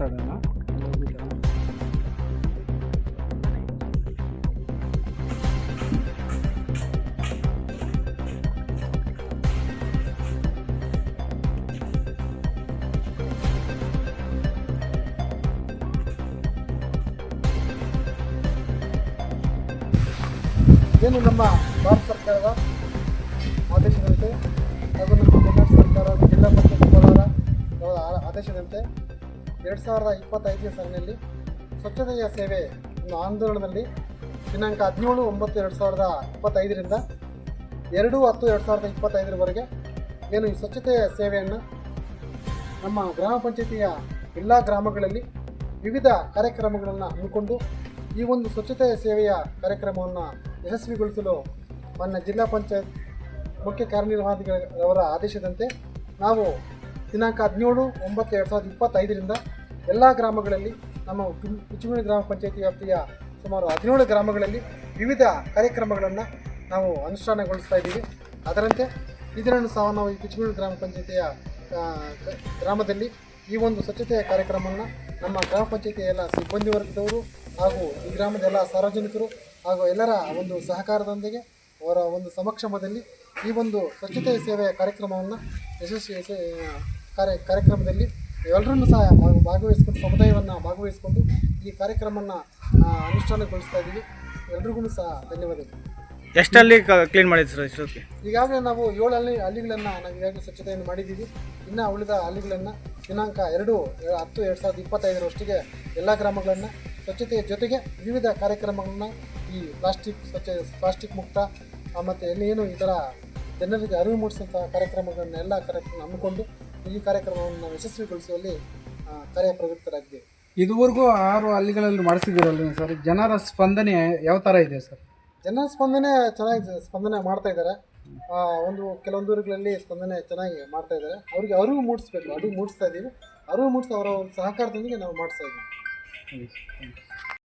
ಮಾತಾಡೋಣ. ಏನು ನಮ್ಮ ಭಾರತ ಸರ್ಕಾರದ ಆದೇಶದಂತೆ ಹಾಗೂ ನಮ್ಮ ಕರ್ನಾಟಕ ಸರ್ಕಾರ ಜಿಲ್ಲಾ ಪರಿಷತ್ ಕೋಲಾರ ಆದೇಶದಂತೆ ಎರಡು ಸಾವಿರದ ಇಪ್ಪತ್ತೈದನೇ ಸಾಲಿನಲ್ಲಿ ಸ್ವಚ್ಛತೆಯ ಸೇವೆ ಒಂದು ಆಂದೋಲನದಲ್ಲಿ ದಿನಾಂಕ ಹದಿನೇಳು ಒಂಬತ್ತು ಎರಡು ಸಾವಿರದ ಇಪ್ಪತ್ತೈದರಿಂದ ಎರಡು ಹತ್ತು ಎರಡು ಸಾವಿರದ ಇಪ್ಪತ್ತೈದರವರೆಗೆ ಏನು ಈ ಸ್ವಚ್ಛತೆಯ ಸೇವೆಯನ್ನು ನಮ್ಮ ಗ್ರಾಮ ಪಂಚಾಯತಿಯ ಎಲ್ಲ ಗ್ರಾಮಗಳಲ್ಲಿ ವಿವಿಧ ಕಾರ್ಯಕ್ರಮಗಳನ್ನು ಹಮ್ಮಿಕೊಂಡು ಈ ಒಂದು ಸ್ವಚ್ಛತೆಯ ಸೇವೆಯ ಕಾರ್ಯಕ್ರಮವನ್ನು ಯಶಸ್ವಿಗೊಳಿಸಲು ಮಾನ್ಯ ಜಿಲ್ಲಾ ಪಂಚಾಯತ್ ಮುಖ್ಯ ಕಾರ್ಯನಿರ್ವಾಹಕರವರ ಆದೇಶದಂತೆ ನಾವು ದಿನಾಂಕ ಹದಿನೇಳು, ಒಂಬತ್ತು ಎರಡು ಸಾವಿರದ ಇಪ್ಪತ್ತೈದರಿಂದ ಎಲ್ಲ ಗ್ರಾಮಗಳಲ್ಲಿ ನಮ್ಮ ಕುಚುಮಣಿ ಗ್ರಾಮ ಪಂಚಾಯತಿ ವ್ಯಾಪ್ತಿಯ ಸುಮಾರು ಹದಿನೇಳು ಗ್ರಾಮಗಳಲ್ಲಿ ವಿವಿಧ ಕಾರ್ಯಕ್ರಮಗಳನ್ನು ನಾವು ಅನುಷ್ಠಾನಗೊಳಿಸ್ತಾ ಇದ್ದೀವಿ. ಅದರಂತೆ ಇದರನ್ನು ಸಹ ನಾವು ಈ ಕುಚುಮಣಿ ಗ್ರಾಮ ಪಂಚಾಯತಿಯ ಗ್ರಾಮದಲ್ಲಿ ಈ ಒಂದು ಸ್ವಚ್ಛತೆಯ ಕಾರ್ಯಕ್ರಮವನ್ನು ನಮ್ಮ ಗ್ರಾಮ ಪಂಚಾಯತಿಯ ಎಲ್ಲ ಸಿಬ್ಬಂದಿ ವರ್ಗದವರು ಹಾಗೂ ಈ ಗ್ರಾಮದ ಎಲ್ಲ ಸಾರ್ವಜನಿಕರು ಹಾಗೂ ಎಲ್ಲರ ಒಂದು ಸಹಕಾರದೊಂದಿಗೆ ಅವರ ಒಂದು ಸಮಕ್ಷಮದಲ್ಲಿ ಈ ಒಂದು ಸ್ವಚ್ಛತೆಯ ಸೇವೆಯ ಕಾರ್ಯಕ್ರಮವನ್ನು ಯಶಸ್ವಿ ಯಶ- ಕಾರ್ಯ ಕಾರ್ಯಕ್ರಮದಲ್ಲಿ ಎಲ್ಲರನ್ನು ಸಹ ಭಾಗ- ಭಾಗವಹಿಸ್ಕೊಂಡು ಸಮುದಾಯವನ್ನು ಭಾಗವಹಿಸಿಕೊಂಡು ಈ ಕಾರ್ಯಕ್ರಮವನ್ನು ಅನುಷ್ಠಾನಗೊಳಿಸ್ತಾ ಇದ್ದೀವಿ ಎಲ್ರಿಗೂ ಸಹ ಧನ್ಯವಾದಗಳು. ಎಷ್ಟಲ್ಲಿ ಕ್ಲೀನ್ ಮಾಡಿದ್ರಿ ಸರ್ ಇಷ್ಟೊತ್ತಿಗೆ ಈಗಾಗಲೇ ನಾವು ಏಳು ಹಳ್ಳಿ ಹಳ್ಳಿಗಳನ್ನು ನಾವು ಈಗಾಗಲೇ ಸ್ವಚ್ಛತೆಯನ್ನು ಮಾಡಿದ್ದೀವಿ. ಇನ್ನು ಉಳಿದ ಹಳ್ಳಿಗಳನ್ನು ದಿನಾಂಕ ಎರಡು ಹತ್ತು ಎರಡು ಸಾವಿರದ ಇಪ್ಪತ್ತೈದರವಷ್ಟಿಗೆ ಎಲ್ಲ ಗ್ರಾಮಗಳನ್ನು ಸ್ವಚ್ಛತೆಯ ಜೊತೆಗೆ ವಿವಿಧ ಕಾರ್ಯಕ್ರಮಗಳನ್ನು ಈ ಪ್ಲಾಸ್ಟಿಕ್ ಸ್ವಚ್ಛ ಪ್ಲಾಸ್ಟಿಕ್ ಮುಕ್ತ ಮತ್ತು ಏನು ಈ ಥರ ಜನರಿಗೆ ಅರಿವು ಮೂಡಿಸುವಂತಹ ಕಾರ್ಯಕ್ರಮಗಳನ್ನ ಎಲ್ಲ ಕಾರ್ಯಕ್ರಮ ಹಮ್ಮಿಕೊಂಡು ಈ ಕಾರ್ಯಕ್ರಮವನ್ನು ನಾವು ಯಶಸ್ವಿಗೊಳಿಸುವಲ್ಲಿ ಕಾರ್ಯ ಕಾರ್ಯಪ್ರವೃತ್ತರಾಗಿದ್ದೇವೆ ಇದುವರೆಗೂ ಆರು ಹಳ್ಳಿಗಳಲ್ಲಿ ಮಾಡಿಸಿದಿರಲ್ಲ ಸರ್? ಜನರ ಸ್ಪಂದನೆ ಯಾವ ಥರ ಇದೆ ಸರ್? ಜನರ ಸ್ಪಂದನೆ ಚೆನ್ನಾಗಿ ಸ್ಪಂದನೆ ಮಾಡ್ತಾ ಇದ್ದಾರೆ. ಒಂದು ಕೆಲವೊಂದು ಊರುಗಳಲ್ಲಿ ಸ್ಪಂದನೆ ಚೆನ್ನಾಗಿ ಮಾಡ್ತಾ ಇದ್ದಾರೆ. ಅವರಿಗೆ ಅರಿವು ಮೂಡಿಸ್ಬೇಕು ಅರಿವು ಮೂಡಿಸ್ತಾ ಇದ್ದೀವಿ. ಅರಿವು ಮೂಡಿಸಿ ಅವರ ಒಂದು ಸಹಕಾರದೊಂದಿಗೆ ನಾವು ಮಾಡಿಸ್ತಾ ಇದ್ದೀವಿ. Thank you